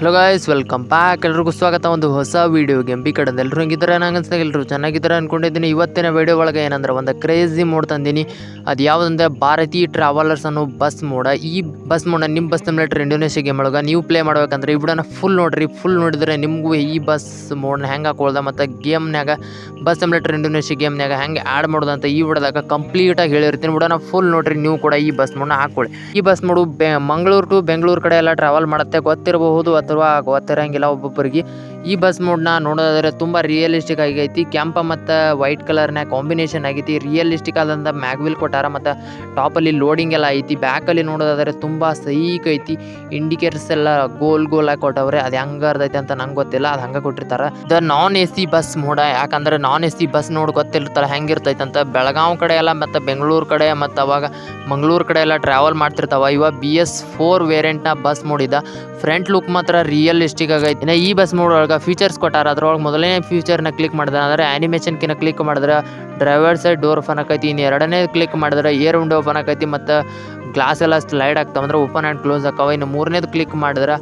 Hello guys welcome back ಎಲ್ರಿಗೂ ಸ್ವಾಗತ. ಒಂದು ಹೊಸ ವೀಡಿಯೋ ಗೇಮ್ ಬಿ ಕಡೆ ಎಲ್ಲರೂ ಹಂಗಿದ್ರೆ ನಂಗೆ ಎಲ್ಲರೂ ಚೆನ್ನಾಗಿದ್ದಾರೆ ಅಂದ್ಕೊಂಡಿದ್ದೀನಿ ಇವತ್ತಿನ ವೀಡಿಯೋ ಒಳಗೆ ಏನಂದ್ರೆ ಒಂದು ಕ್ರೇಜಿ ಮೋಡ್ ತಂದೀನಿ. ಅದು ಯಾವುದಂದ್ರೆ ಭಾರತಿ ಟ್ರಾವೆಲರ್ಸ್ ಅನ್ನೋ ಬಸ್ ಮೋಡ ಈ ಬಸ್ ಮೋಡ ನಿಮ್ಮ ಬಸ್ ಸಿಮ್ಯುಲೇಟರ್ ಇಂಡೋನೇಷ್ಯಾ ಗೇಮ್ ಒಳಗೆ ನೀವು ಪ್ಲೇ ಮಾಡ್ಬೇಕಂದ್ರೆ ಈ ಫುಲ್ ನೋಡ್ರಿ. ಫುಲ್ ನೋಡಿದ್ರೆ ನಿಮಗೂ ಈ ಬಸ್ ಮೋಡ್ನ ಹೆಂಗೆ ಹಾಕೊಳ್ದೆ ಮತ್ತು ಗೇಮ್ನಾಗ ಬಸ್ ಸಿಮ್ಯುಲೇಟರ್ ಇಂಡೋನೇಷ್ಯಾ ಗೇಮ್ನಾಗ ಹೆಂಗೆ ಆ್ಯಡ್ ಮಾಡೋದು ಅಂತ ಈ ವಿಡಿಯೋದಾಗ ಕಂಪ್ಲೀಟಾಗಿ ಹೇಳಿರ್ತೀನಿ. ವಿಡಿಯೋನ ಫುಲ್ ನೋಡ್ರಿ. ನೀವು ಕೂಡ ಈ ಬಸ್ ಮೋಡ್ನ ಹಾಕೊಳ್ಳಿ ಈ ಬಸ್ ಮೋಡು ಬೆ ಮಂಗಳೂರು ಟು ಬೆಂಗಳೂರು ಕಡೆ ಎಲ್ಲ ಟ್ರಾವೆಲ್ ಮಾಡುತ್ತೆ. ಗೊತ್ತಿರಬಹುದು. ಅಥವಾ ಗೊತ್ತಿರಂಗಿಲ್ಲ ಒಬ್ಬೊಬ್ಬರಿಗೆ. ಈ ಬಸ್ ಮೋಡ್ನ ನೋಡೋದಾದ್ರೆ ತುಂಬ ರಿಯಲಿಸ್ಟಿಕ್ ಆಗೈತಿ. ಕೆಂಪ ಮತ್ತು ವೈಟ್ ಕಲರ್ನ ಕಾಂಬಿನೇಷನ್ ಆಗೈತಿ. ರಿಯಲಿಸ್ಟಿಕ್ ಆದಂಥ ಮ್ಯಾಗ್ವಿಲ್ ಕೊಟ್ಟಾರ ಮತ್ತು ಟಾಪಲ್ಲಿ ಲೋಡಿಂಗ್ ಎಲ್ಲ ಐತಿ. ಬ್ಯಾಕಲ್ಲಿ ನೋಡೋದಾದ್ರೆ ತುಂಬ ಸೈಕ್ ಐತಿ. ಇಂಡಿಕೇಟರ್ಸ್ ಎಲ್ಲ ಗೋಲ್ ಗೋಲ್ ಆಗಿ ಕೊಟ್ಟವ್ರೆ. ಅದು ಹೆಂಗೆ ಅರ್ದೈತೆ ಅಂತ ನಂಗೆ ಗೊತ್ತಿಲ್ಲ. ಅದು ಹಂಗೆ ಕೊಟ್ಟಿರ್ತಾರೆ. The non A C bus ಮೋಡ ಯಾಕಂದ್ರೆ ನಾನ್ ಎ ಸಿ ಬಸ್ ನೋಡಿ ಗೊತ್ತಿರ್ತಾರೆ ಹೆಂಗಿರ್ತೈತೆ ಅಂತ. ಬೆಳಗಾವಿ ಕಡೆ ಎಲ್ಲ ಮತ್ತು ಬೆಂಗಳೂರು ಕಡೆ ಮತ್ತು ಅವಾಗ ಮಂಗಳೂರು ಕಡೆ ಎಲ್ಲ ಟ್ರಾವೆಲ್ ಮಾಡ್ತಿರ್ತಾವ. ಇವಾಗ ಬಿ ಎಸ್ ಫೋರ್ ವೇರಿಯಂಟ್ನ ಬಸ್ ಮೂಡಿದ ಫ್ರಂಟ್ ಲುಕ್ ಮಾತ್ರ ರಿಯಲಿಸ್ಟಿಕ್ ಆಗೈತಿ. ಈ ಬಸ್ ಮೋಡ್ ಒಳಗೆ ಫೀಚರ್ಸ್ ಕೊಟ್ಟಾರ, ಅದ್ರೊಳಗೆ ಮೊದಲನೇ ಫೀಚರ್ನ ಕ್ಲಿಕ್ ಮಾಡಿದ್ರೆ ಅಂದರೆ ಆ್ಯನಿಮೇಷನ್ಕಿನ ಕ್ಲಿಕ್ ಮಾಡಿದ್ರೆ ಡ್ರೈವರ್ ಸೈಡ್ ಡೋರ್ ಓಪನ್ ಆಕೈತಿ, ಇನ್ನು ಎರಡನೇ ಕ್ಲಿಕ್ ಮಾಡಿದ್ರೆ ಏರ್ ವಿಂಡೋ ಓಪನ್ ಆಕೈತಿ, ಮತ್ತು ಗ್ಲಾಸ್ ಎಲ್ಲ ಸ್ಲೈಡ್ ಆಗ್ತಾವ. ಅಂದ್ರೆ ಓಪನ್ ಆ್ಯಂಡ್ ಕ್ಲೋಸ್ ಆಕಾವ. ಇನ್ನು ಮೂರನೇದು ಕ್ಲಿಕ್ ಮಾಡಿದ್ರೆ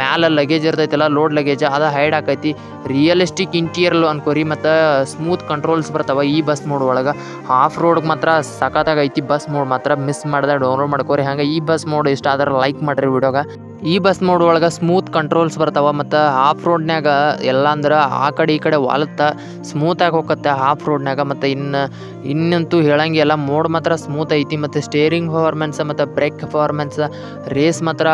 ಮ್ಯಾಲೆ ಲಗೇಜ್ ಇರ್ತೈತಲ್ಲ ಲೋಡ್ ಲಗೇಜ್ ಅದು ಹೈಡ್ ಆಕೈತಿ. ರಿಯಲಿಸ್ಟಿಕ್ ಇಂಟೀರಿಯರ್ ಅನ್ಕೋರಿ, ಮತ್ತು ಸ್ಮೂತ್ ಕಂಟ್ರೋಲ್ಸ್ ಬರ್ತಾವ ಈ ಬಸ್ ಮೋಡ್ ಒಳಗೆ. ಆಫ್ ರೋಡ್ಗೆ ಮಾತ್ರ ಸಖತ್ತಾಗೈತಿ ಬಸ್ ಮೋಡ್ ಮಾತ್ರ ಮಿಸ್ ಮಾಡಿದೆ ಡೌನ್ಲೋಡ್ ಮಾಡ್ಕೋರಿ. ಹಂಗೆ ಈ ಬಸ್ ಮೋಡ್ ಇಷ್ಟ ಆದ್ರೆ ಲೈಕ್ ಮಾಡಿರಿ ವಿಡಿಯೋಗೆ ಈ ಬಸ್ ಮೋಡ್ ಒಳಗೆ ಸ್ಮೂತ್ ಕಂಟ್ರೋಲ್ಸ್ ಬರ್ತಾವ, ಮತ್ತು ಆಫ್ ರೋಡ್ನ್ಯಾಗ ಎಲ್ಲ ಅಂದ್ರೆ ಆ ಕಡೆ ಈ ಕಡೆ ವಾಲತ್ತ ಸ್ಮೂತಾಗಿ ಹೋಗತ್ತೆ ಆಫ್ ರೋಡ್ನ್ಯಾಗ ಮತ್ತು ಇನ್ನು, ಇನ್ನಂತೂ ಹೇಳಂಗಿಲ್ಲ ಮೋಡ್ ಮಾತ್ರ ಸ್ಮೂತ್ ಐತಿ, ಮತ್ತು ಸ್ಟೇರಿಂಗ್ ಪರ್ಫಾರ್ಮೆನ್ಸ್ ಮತ್ತು ಬ್ರೇಕ್ ಪರ್ಫಾರ್ಮೆನ್ಸ್ ರೇಸ್ ಮಾತ್ರ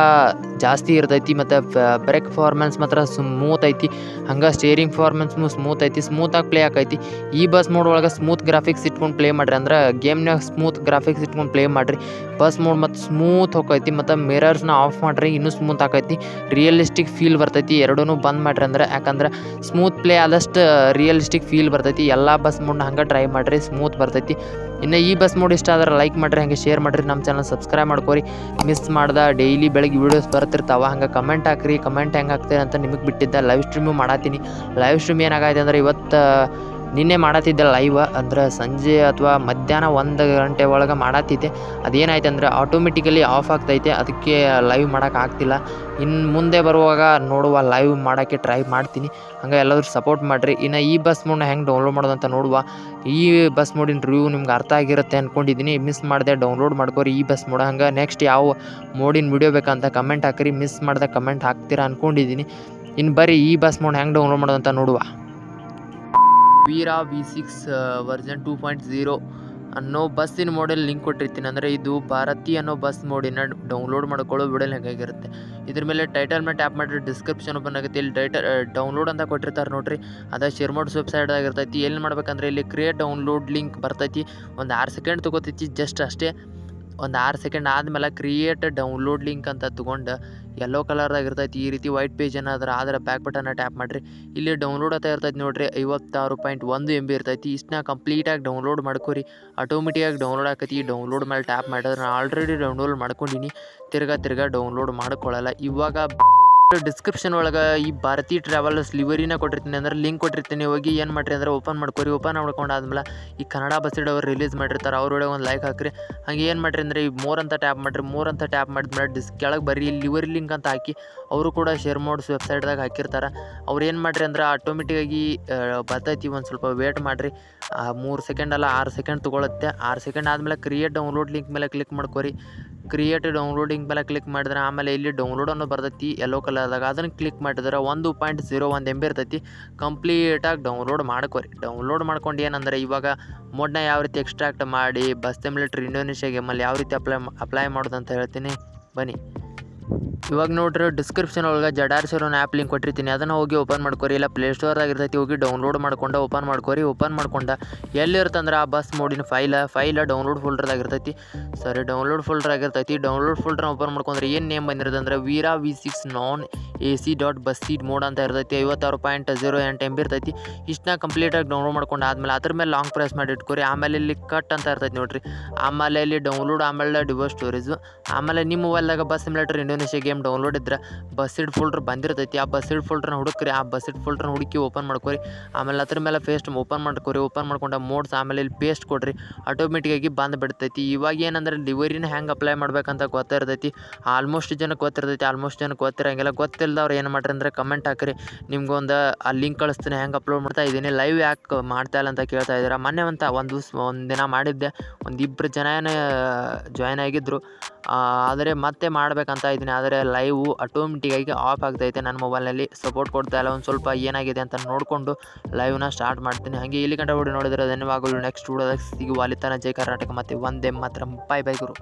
ಜಾಸ್ತಿ ಇರ್ತೈತಿ. ಮತ್ತು ಬ್ರೇಕ್ ಫಾರ್ಮೆನ್ಸ್ ಮಾತ್ರ ಸ್ಮೂತ್ ಐತಿ. ಹಂಗೆ ಸ್ಟೇರಿಂಗ್ ಫಾರ್ಮೆನ್ಸ್ನು ಸ್ಮೂತ್ ಐತಿ ಸ್ಮೂತಾಗಿ ಪ್ಲೇ ಆಕೈತಿ. ಈ ಬಸ್ ಮೋಡ್ ಒಳಗೆ ಸ್ಮೂತ್ ಗ್ರಾಫಿಕ್ಸ್ ಇಟ್ಕೊಂಡು ಪ್ಲೇ ಮಾಡಿರಿ ಅಂದ್ರೆ ಗೇಮ್ನಾಗ ಸ್ಮೂತ್ ಗ್ರಾಫಿಕ್ಸ್ ಇಟ್ಕೊಂಡು ಪ್ಲೇ ಮಾಡಿರಿ. ಬಸ್ ಮೋಡ್ ಮತ್ತು ಸ್ಮೂತ್ ಹೋಗೈತಿ ಮತ್ತು ಮಿರರ್ಸ್ನ ಆಫ್ ಮಾಡಿರಿ, ಇನ್ನೂ ಸ್ಮೂತ್ ಆಕೈತಿ. ರಿಯಲಿಸ್ಟಿಕ್ ಫೀಲ್ ಬರ್ತೈತಿ ಎರಡೂ ಬಂದ್ ಮಾಡಿರಿ ಅಂದ್ರೆ, ಯಾಕಂದ್ರೆ ಸ್ಮೂತ್ ಪ್ಲೇ ಆದಷ್ಟು ರಿಯಲಿಸ್ಟಿಕ್ ಫೀಲ್ ಬರ್ತೈತಿ. ಎಲ್ಲ ಬಸ್ ಮೋಡ್ನ ಹಂಗೆ ಟ್ರೈ ಮಾಡಿರಿ ಸ್ಮೂತ್ ಬರ್ತೈತಿ. ಇನ್ನು ಈ ಬಸ್ ನೋಡಿ ಇಷ್ಟ ಆದ್ರೆ ಲೈಕ್ ಮಾಡಿರಿ, ಹಂಗೆ ಶೇರ್ ಮಾಡಿರಿ, ನಮ್ಮ ಚಾನಲ್ ಸಬ್ಸ್ಕ್ರೈಬ್ ಮಾಡ್ಕೋರಿ. ಮಿಸ್ ಮಾಡ್ದ ಡೈಲಿ ಬೆಳಗ್ಗೆ ವೀಡಿಯೋಸ್ ಬರ್ತಿರ್ತಾವ, ಹಂಗೆ ಕಮೆಂಟ್ ಹಾಕ್ರಿ ಕಮೆಂಟ್ ಹೆಂಗೆ ಹಾಕ್ತೀರಿ ಅಂತ ನಿಮಗೆ ಬಿಟ್ಟಿದ್ದ ಲೈವ್ ಸ್ಟ್ರೀಮು ಮಾಡತ್ತೀನಿ ಲೈವ್ ಸ್ಟ್ರೀಮ್ ಏನಾಗೈತೆ ಅಂದ್ರೆ ಇವತ್ತು ನಿನ್ನೆ ಮಾಡತ್ತಿದ್ದೆ ಲೈವ್ ಅಂದ್ರೆ ಸಂಜೆ ಅಥವಾ ಮಧ್ಯಾಹ್ನ ಒಂದು ಗಂಟೆ ಒಳಗೆ ಮಾಡತ್ತಿದ್ದೆ. ಅದೇನಾಯ್ತು ಅಂದರೆ ಆಟೋಮೆಟಿಕಲಿ ಆಫ್ ಆಗ್ತೈತೆ, ಅದಕ್ಕೆ ಲೈವ್ ಮಾಡೋಕೆ ಆಗ್ತಿಲ್ಲ. ಇನ್ನು ಮುಂದೆ ಬರುವಾಗ ನೋಡುವ ಲೈವ್ ಮಾಡೋಕ್ಕೆ ಟ್ರೈ ಮಾಡ್ತೀನಿ. ಹಂಗೆ ಎಲ್ಲರೂ ಸಪೋರ್ಟ್ ಮಾಡಿರಿ. ಇನ್ನು ಈ ಬಸ್ ಮೂಡನ್ನ ಹೆಂಗೆ ಡೌನ್ಲೋಡ್ ಮಾಡೋದು ಅಂತ ನೋಡುವ. ಈ ಬಸ್ ಮೂಡಿನ ರಿವ್ಯೂ ನಿಮ್ಗೆ ಅರ್ಥ ಆಗಿರುತ್ತೆ ಅಂದ್ಕೊಂಡಿದ್ದೀನಿ ಮಿಸ್ ಮಾಡಿದೆ ಡೌನ್ಲೋಡ್ ಮಾಡ್ಕೋರಿ ಈ ಬಸ್ ಮೂಡ ಹಂಗೆ ನೆಕ್ಸ್ಟ್ ಯಾವ ಮೂಡಿನ ವಿಡಿಯೋ ಬೇಕಂತ ಕಮೆಂಟ್ ಹಾಕಿರಿ. ಮಿಸ್ ಮಾಡ್ದೆ ಕಮೆಂಟ್ ಹಾಕ್ತೀರಾ ಅಂದ್ಕೊಂಡಿದ್ದೀನಿ ಇನ್ನು ಬರೀ ಈ ಬಸ್ ಮೋಡ್ ಹೆಂಗೆ ಡೌನ್ಲೋಡ್ ಮಾಡೋದು ಅಂತ ನೋಡುವ. Veera V six version two point zero ಅನ್ನೋ ಬಸ್ಸಿನ ಮಾಡೆಲ್ ಲಿಂಕ್ ಕೊಟ್ಟಿರ್ತೀನಿ. ಅಂದರೆ ಇದು ಭಾರತಿ ಅನ್ನೋ ಬಸ್ ಮೋಡಿನ ಡೌನ್ಲೋಡ್ ಮಾಡ್ಕೊಳ್ಳೋ ವಿಡಿಯೋ ಆಗಿರುತ್ತೆ. ಇದ್ರ ಮೇಲೆ ಟೈಟಲ್ ಮೇಲೆ ಟ್ಯಾಪ್ ಮಾಡಿದ್ರೆ ಡಿಸ್ಕ್ರಿಪ್ಷನ್ ಓಪನ್ ಆಗುತ್ತೆ. ಇಲ್ಲಿ ಟೈಟಲ್ ಡೌನ್ಲೋಡ್ ಅಂತ ಕೊಟ್ಟಿರ್ತಾರೆ ನೋಡ್ರಿ. ಅದ ಶೇರ್ಮೋಡ್ಸ್ ವೆಬ್ಸೈಟ್ ಆಗಿರ್ತೈತಿ. ಏನು ಮಾಡ್ಬೇಕಂದ್ರೆ ಇಲ್ಲಿ ಕ್ರಿಯೇಟ್ ಡೌನ್ಲೋಡ್ ಲಿಂಕ್ ಬರ್ತೈತಿ. ಒಂದು ಆರು ಸೆಕೆಂಡ್ ತೊಗೋತೈತಿ. ಜಸ್ಟ್ ಅಷ್ಟೇ. ಒಂದು ಆರು ಸೆಕೆಂಡ್ ಆದಮೇಲೆ ಕ್ರಿಯೇಟ್ ಡೌನ್ಲೋಡ್ ಲಿಂಕ್ ಅಂತ ತೊಗೊಂಡು ಎಲ್ಲೋ ಕಲರ್ದಾಗ ಇರ್ತೈತಿ, ಈ ರೀತಿ ವೈಟ್ ಪೇಜ್ ಏನಾದ್ರೆ ಆದ್ರೆ ಬ್ಯಾಕ್ ಬಟನ್ನ ಟ್ಯಾಪ್ ಮಾಡಿರಿ. ಇಲ್ಲಿ ಡೌನ್ಲೋಡ್ ಅಂತ ಇರ್ತೈತಿ ನೋಡಿರಿ, ಐವತ್ತಾರು ಪಾಯಿಂಟ್ ಒಂದು ಎಂ ಬಿ ಇರ್ತೈತಿ. ಇಷ್ಟನ್ನ ಕಂಪ್ಲೀಟಾಗಿ ಡೌನ್ಲೋಡ್ ಮಾಡ್ಕೊರಿ. ಆಟೋಮೆಟಿಕಾಗಿ ಡೌನ್ಲೋಡ್ ಆಕೈತಿ. ಡೌನ್ಲೋಡ್ ಮೇಲೆ ಟ್ಯಾಪ್ ಮಾಡಿದ್ರೆ ನಾನು ಆಲ್ರೆಡಿ ಡೌನ್ಲೋಡ್ ಮಾಡ್ಕೊಂಡಿನಿ. ತಿರ್ಗಾ ತಿರ್ಗಾ ಡೌನ್ಲೋಡ್ ಮಾಡ್ಕೊಳ್ಳಲ್ಲ ಇವಾಗ ಡಿಸ್ಕ್ರಿಪ್ಷನ್ ಒಳಗೆ ಈ ಭಾರತಿ ಟ್ರಾವೆಲರ್ಸ್ ಲಿವರಿನ ಕೊಟ್ಟಿರ್ತೀನಿ. ಅಂದ್ರೆ ಲಿಂಕ್ ಕೊಟ್ಟಿರ್ತೀನಿ. ಹೋಗಿ ಏನು ಮಾಡಿರಿ ಅಂದ್ರೆ ಓಪನ್ ಮಾಡ್ಕೊರಿ. ಓಪನ್ ಮಾಡ್ಕೊಂಡು ಆದ್ಮೇಲೆ ಈ ಕನ್ನಡ ಬಸ್ ಅವ್ರು ರಿಲೀಸ್ ಮಾಡಿರ್ತಾರೆ. ಅವ್ರೊಳಗೆ ಒಂದು ಲೈಕ್ ಹಾಕ್ರಿ. ಹಂಗೆ ಏನು ಮಾಡಿರಿ ಅಂದರೆ ಈ ಮೋರ್ ಅಂತ ಟ್ಯಾಪ್ ಮಾಡಿರಿ. ಮೋರ್ ಅಂತ ಟ್ಯಾಪ್ ಮಾಡಿದ್ಮೇಲೆ ಡಿಸ್ ಕೆಳಗೆ ಬರ್ರಿ ಲಿವರಿ ಲಿಂಕ್ ಅಂತ ಹಾಕಿ ಅವರು ಕೂಡ ಶೇರ್ ಮೋಡ್ಸ್ ವೆಬ್ಸೈಟ್ದಾಗ ಹಾಕಿರ್ತಾರೆ. ಅವ್ರು ಏನು ಮಾಡಿರಿ ಅಂದ್ರೆ ಆಟೋಮೆಟಿಕಾಗಿ ಬರ್ತೈತಿ. ಒಂದು ಸ್ವಲ್ಪ ವೇಟ್ ಮಾಡಿರಿ. ಮೂರು ಸೆಕೆಂಡ್ ಅಲ್ಲ ಆರು ಸೆಕೆಂಡ್ ತೊಗೊಳುತ್ತೆ. ಆರು ಸೆಕೆಂಡ್ ಆದಮೇಲೆ ಕ್ರಿಯೇಟ್ ಡೌನ್ಲೋಡ್ ಲಿಂಕ್ ಮೇಲೆ ಕ್ಲಿಕ್ ಮಾಡ್ಕೊರಿ. ಕ್ರಿಯೇಟ್ ಡೌನ್ಲೋಡಿಂಗ್ ಮೇಲೆ ಕ್ಲಿಕ್ ಮಾಡಿದ್ರೆ ಆಮೇಲೆ ಇಲ್ಲಿ ಡೌನ್ಲೋಡ್ ಅನ್ನೋ ಬರ್ತೈತಿ ಯೆಲ್ಲೋ ಕಲರ್ದಾಗ ಅದನ್ನು ಕ್ಲಿಕ್ ಮಾಡಿದ್ರೆ ಒಂದು ಪಾಯಿಂಟ್ ಜೀರೋ ಒಂದು ಎಂ ಬಿ ಇರ್ತೈತಿ ಕಂಪ್ಲೀಟಾಗಿ ಡೌನ್ಲೋಡ್ ಮಾಡ್ಕೊರಿ. ಡೌನ್ಲೋಡ್ ಮಾಡ್ಕೊಂಡು ಏನಂದರೆ ಇವಾಗ ಮೋಡ್ನ ಯಾವ ರೀತಿ ಎಕ್ಸ್ಟ್ರಾಕ್ಟ್ ಮಾಡಿ, ಬಸ್ ಮಿಲಿಟ್ರಿ ಇಂಡೋನೇಷ್ಯಾ ಗೇಮಲ್ಲಿ ಯಾವ ರೀತಿ ಅಪ್ಲೈ ಅಪ್ಲೈ ಮಾಡೋದು ಅಂತ ಹೇಳ್ತೀನಿ. ಬನ್ನಿ. ಇವಾಗ ನೋಡ್ರಿ ಡಿಸ್ಕ್ರಿಪ್ಷನ್ ಒಳಗೆ ಜಡಾರ್ ಸೆರೋನ್ ಆ್ಯಪ್ ಲಿಂಕ್ ಕೊಟ್ಟಿರ್ತೀನಿ. ಅದನ್ನು ಹೋಗಿ ಓಪನ್ ಮಾಡ್ಕೊರಿ. ಇಲ್ಲ ಪ್ಲೇ ಪ್ಲೇಸ್ಟೋರ್ದಾಗ ಇರ್ತೈತಿ ಹೋಗಿ ಡೌನ್ಲೋಡ್ ಮಾಡ್ಕೊಂಡು ಓಪನ್ ಮಾಡ್ಕೊರಿ. ಓಪನ್ ಮಾಡ್ಕೊಂಡು ಎಲ್ಲಿರ್ತಂದ್ರೆ ಆ ಬಸ್ ಮೋಡಿನ ಫೈಲ ಫೈಲ ಡೌನ್ಲೋಡ್ ಫೋಲ್ಡರ್ದಾಗ ಇರ್ತೈತಿ ಸರಿ ಡೌನ್ಲೋಡ್ ಫೋಲ್ಡರ್ ಆಗಿರ್ತೈತಿ. ಡೌನ್ಲೋಡ್ ಫೋಲ್ಡರ್ ಓಪನ್ ಮಾಡ್ಕೊಂಡ್ರೆ ಏನು name ಬಂದಿರೋದಂದ್ರೆ Veera V six non A C dot bus seat mode ಅಂತ ಇರ್ತೈತಿ, ಐವತ್ತಾರು ಪಾಯಿಂಟ್ ಜೀರೋ ಎಂಟು ಎಂ ಇರ್ತೈತಿ. ಇಷ್ಟನ್ನ ಕಂಪ್ಲೀಟಾಗಿ ಡೌನ್ಲೋಡ್ ಮಾಡ್ಕೊಂಡು ಆದ್ಮೇಲೆ ಅದ್ರ ಮೇಲೆ ಲಾಂಗ್ ಪ್ರೆಸ್ ಮಾಡಿ ಇಟ್ಕೊರಿ. ಆಮೇಲೆ ಇಲ್ಲಿ ಕಟ್ ಅಂತ ಇರ್ತೈತಿ ನೋಡಿರಿ. ಆಮೇಲೆ ಇಲ್ಲಿ ಡೌನ್ಲೋಡ್ ಆಮೇಲೆ ಡಿವೋರ್ಸ್ ಸ್ಟೋರೇಜು ಆಮೇಲೆ ನಿಮ್ಮ ಮೊಬೈಲ್ದಾಗ bus simulator Indonesia game download ಇದ್ರೆ ಬಸ್ಸಿಡ್ ಫೋಲ್ಡ್ರ್ ಬಂದಿರ್ತೈತಿ. ಆ ಬಸ್ಸಿಡ್ ಫೋಲ್ಡರ್ನ ಹುಡುಕ್ರಿ. ಆ ಬಸ್ಸಿಡ್ ಫೋಲ್ಡರ್ನ ಹುಡುಕಿ ಓಪನ್ ಮಾಡ್ಕೊರಿ. ಆಮೇಲೆ ಅದ್ರ ಮೇಲೆ ಪೇಸ್ಟ್ ಓಪನ್ ಮಾಡ್ಕೊರಿ. ಓಪನ್ ಮಾಡ್ಕೊಂಡು ಮೋಡ್ಸ್ ಆಮೇಲೆ ಇಲ್ಲಿ ಪೇಸ್ಟ್ ಕೊಡ್ರಿ. ಆಟೋಮೆಟಿಕಾಗಿ ಬಂದು ಬಿಡ್ತೈತಿ. ಇವಾಗ ಏನಂದ್ರೆ ಲಿವರಿನ ಹೆಂಗೆ ಅಪ್ಲೈ ಮಾಡ್ಬೇಕಂತ ಗೊತ್ತಿರ್ತೈತಿ. ಆಲ್ಮೋಸ್ಟ್ ಜನಕ್ಕೆ ಗೊತ್ತಿರ್ತೈತಿ. ಆಲ್ಮೋಸ್ಟ್ ಜನಕ್ಕೆ ಗೊತ್ತಿರಂಗಿಲ್ಲ. ಗೊತ್ತಿಲ್ಲ ಇಲ್ದವ್ರು ಏನು ಮಾಡ್ರಿ ಅಂದರೆ ಕಮೆಂಟ್ ಹಾಕಿರಿ. ನಿಮ್ಗೊಂದು ಆ ಲಿಂಕ್ ಕಳಿಸ್ತೀನಿ, ಹೆಂಗೆ ಅಪ್ಲೋಡ್ ಮಾಡ್ತಾ ಇದ್ದೀನಿ. ಲೈವ್ ಯಾಕೆ ಮಾಡ್ತಾ ಇಲ್ಲ ಅಂತ ಕೇಳ್ತಾ ಇದ್ದೀರಾ? ಮೊನ್ನೆ ಅಂತ ಒಂದು ದಿವ್ಸ, ಒಂದು ದಿನ ಮಾಡಿದ್ದೆ. ಒಂದು ಇಬ್ಬರು ಜನ ಜಾಯ್ನ್ ಆಗಿದ್ದರು ಆದರೆ ಮತ್ತೆ ಮಾಡಬೇಕಂತ ಇದ್ದೀನಿ. ಆದರೆ ಲೈವು ಆಟೋಮೆಟಿಕ್ಕಾಗಿ ಆಫ್ ಆಗ್ತೈತೆ. ನನ್ನ ಮೊಬೈಲ್ನಲ್ಲಿ ಸಪೋರ್ಟ್ ಕೊಡ್ತಾ ಇಲ್ಲ. ಒಂದು ಸ್ವಲ್ಪ ಏನಾಗಿದೆ ಅಂತ ನೋಡಿಕೊಂಡು ಲೈವ್ನ ಸ್ಟಾರ್ಟ್ ಮಾಡ್ತೀನಿ. ಹಾಗೆ ಇಲ್ಲಿ ಗಂಟೆ ವಿಡಿಯೋ ನೋಡಿದರೆ ಧನ್ಯವಾಗಲು ನೆಕ್ಸ್ಟ್ ವಿಡಿಯೋದಾಗ ಸಿಗುವ ಅಲ್ಲಿ ತನ ಜೈ ಕರ್ನಾಟಕ. ಮತ್ತು ಒಂದೇ ಮಾತ್ರ. ಬಾಯ್ ಬೈ ಗುರು.